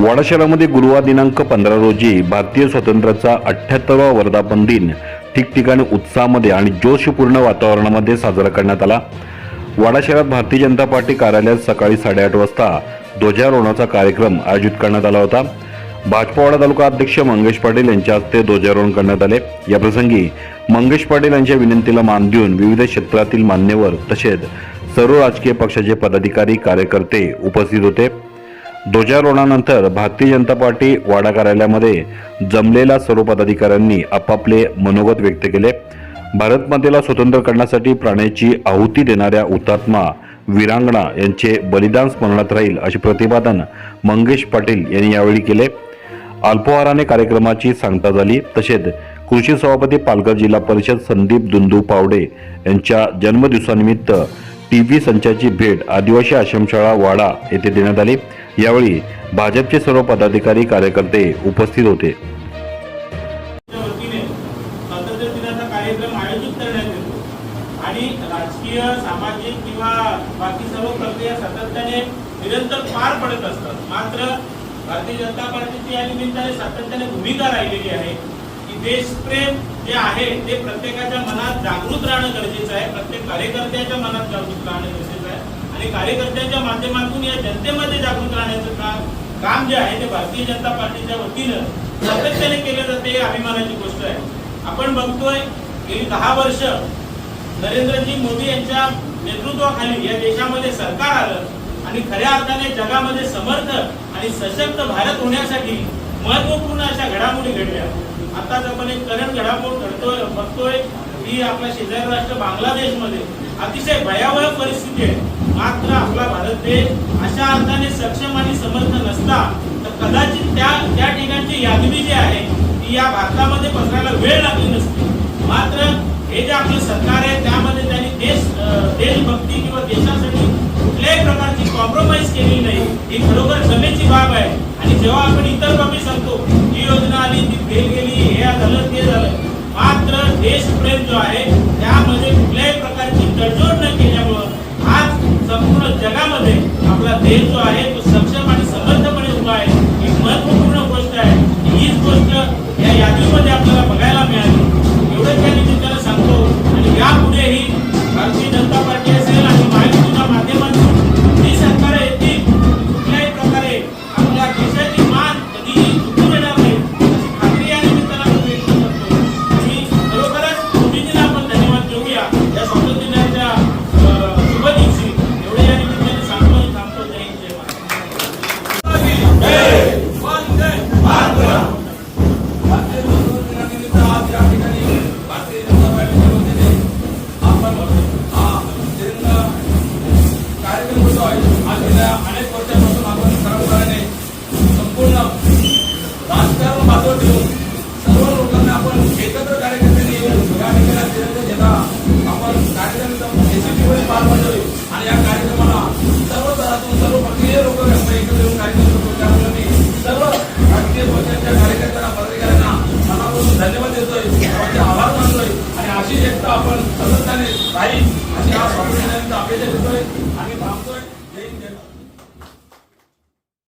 वाडा शहरामध्ये गुरुवार दिनांक पंधरा रोजी भारतीय स्वातंत्र्याचा अठ्ठ्याहत्तरवा वर्धापन दिन ठिकठिकाणी उत्साहामध्ये आणि जोशपूर्ण वातावरणामध्ये साजरा करण्यात आला. वाडा शहरात भारतीय जनता पार्टी कार्यालयात सकाळी साडेआठ वाजता ध्वजारोहणाचा कार्यक्रम आयोजित करण्यात आला होता. भाजपावाडा तालुका अध्यक्ष मंगेश पाटील यांच्या हस्ते ध्वजारोहण करण्यात आले. याप्रसंगी मंगेश पाटील यांच्या विनंतीला मान देऊन विविध क्षेत्रातील मान्यवर तसेच सर्व राजकीय पक्षाचे पदाधिकारी कार्यकर्ते उपस्थित होते. ध्वजारोहणानंतर भारतीय जनता पार्टी वाडा कार्यालयामध्ये जमलेल्या सर्व पदाधिकाऱ्यांनी आपापले मनोगत व्यक्त केले. भारत मातेला स्वतंत्र करण्यासाठी प्राण्याची आहुती देणाऱ्या हुतात्मा वीरांगणा यांचे बलिदान स्मरणात राहील असे प्रतिपादन मंगेश पाटील यांनी यावेळी केले. अल्पोहाराने कार्यक्रमाची सांगता झाली. तसेच कृषी सभापती पालघर जिल्हा परिषद संदीप दुंदू पावडे यांच्या जन्मदिवसानिमित्त टी व्ही संचाची भेट आदिवासी आश्रमशाळा वाडा येथे देण्यात आली. यावेळी भाजपचे सर्व पदाधिकारी कार्यकर्ते उपस्थित होते. स्वातंत्र्य दिनाचा कार्यक्रम आयोजित करण्यात येतो. आणि राजकीय सामाजिक किंवा बाकी सर्व प्रक्रिया सातत्याने निरंतर पार पडत असतात. मात्र भारतीय जनता पार्टीची या निमित्ताने सातत्याने भूमिका राहिलेली आहे की देशप्रेम जे आहे ते प्रत्येकाच्या मनात जागृत राहणं गरजेचं आहे. प्रत्येक कार्यकर्त्याच्या मनात जागृत राहणं गरजेचं आहे. आणि कार्यकर्त्यांच्या माध्यमातून या जनतेमध्ये जागृत राहण्याचं काम काम जे आहे ते भारतीय जनता पार्टीच्या वतीनं सातत्याने केलं जाते ही अभिमानाची गोष्ट आहे. आपण बघतोय गेली दहा वर्ष नरेंद्रजी मोदी यांच्या नेतृत्वाखाली या देशामध्ये सरकार आलं आणि खऱ्या अर्थाने जगामध्ये समर्थ आणि सशक्त भारत होण्यासाठी महत्त्वपूर्ण अशा घडामोडी घडल्या. आताच आपण एक करंट घडामोड घडतोय बघतोय ही आपल्या शेजारी राष्ट्र बांगलादेशमध्ये अतिशय भयावह परिस्थिती आहे. मात्र आपला भारत देश अशा अर्थाने सक्षम आणि समर्थ नसता तर कदाचित त्या त्या ठिकाणची यादवी जी आहे ती या भारतामध्ये पसरायला वेळ लागली नसती. मात्र हे जे आपलं सरकार आहे त्यामध्ये त्यांनी देश देशभक्ती किंवा देशासाठी कुठल्याही प्रकारची कॉम्प्रोमाइज केली नाही. ही खरोखर जमेची बाब आहे. आणि जेव्हा आपण इतर बाबी सांगतो ही योजना आली ती फेल गेली हे झालं ते झालं मात्र देशप्रेम जो आहे त्यामध्ये कुठल्याही प्रकारची तडजोड न केल्यामुळं आज संपूर्ण जगामध्ये आपला देश जो आहे तो सक्षम आणि समर्थपणे उभा आहे. ही महत्त्वपूर्ण गोष्ट आहे हीच गोष्ट या यादीमध्ये राजकीय कार्यकर्त्यांना पत्रकारांना मनापासून धन्यवाद देतोय. त्यांचे आभार मानतोय. आणि अशी एकता आपण सातत्याने राहील अशी आज स्वातंत्र्यानंतर अपेक्षा थांबतोय.